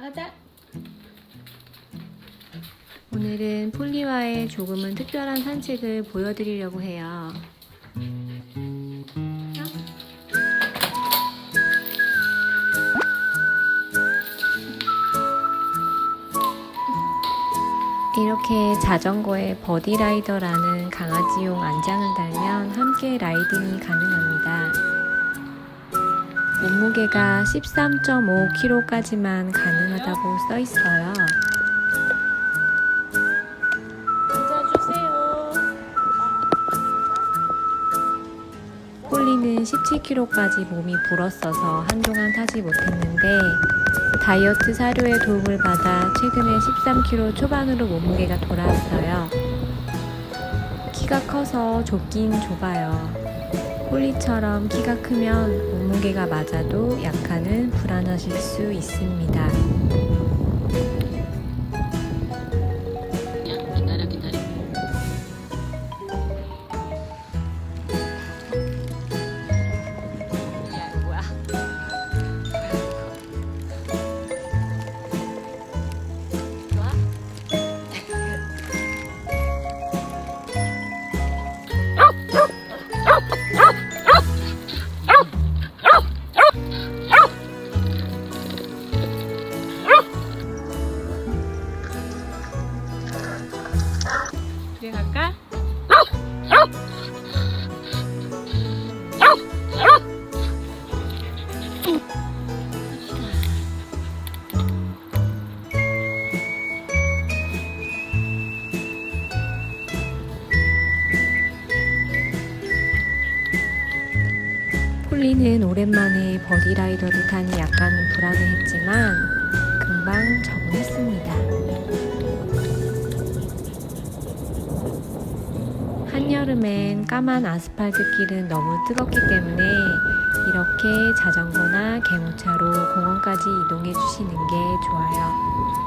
가자. 오늘은 폴리와의 조금은 특별한 산책을 보여드리려고 해요. 이렇게 자전거에 버디라이더라는 강아지용 안장을 달면 함께 라이딩이 가능합니다. 몸무게가 13.5kg까지만 가능하다고 써 있어요. 폴리는 17kg까지 몸이 불었어서 한동안 타지 못했는데 다이어트 사료의 도움을 받아 최근에 13kg 초반으로 몸무게가 돌아왔어요. 키가 커서 좁긴 좁아요. 폴리처럼 키가 크면 몸무게가 맞아도 약간은 불안하실 수 있습니다. 집에 갈까? 폴리는 오랜만에 버디라이더를 타니 약간 불안해했지만 금방 적응했습니다. 한여름엔 까만 아스팔트 길은 너무 뜨겁기 때문에 이렇게 자전거나 개모차로 공원까지 이동해 주시는 게 좋아요.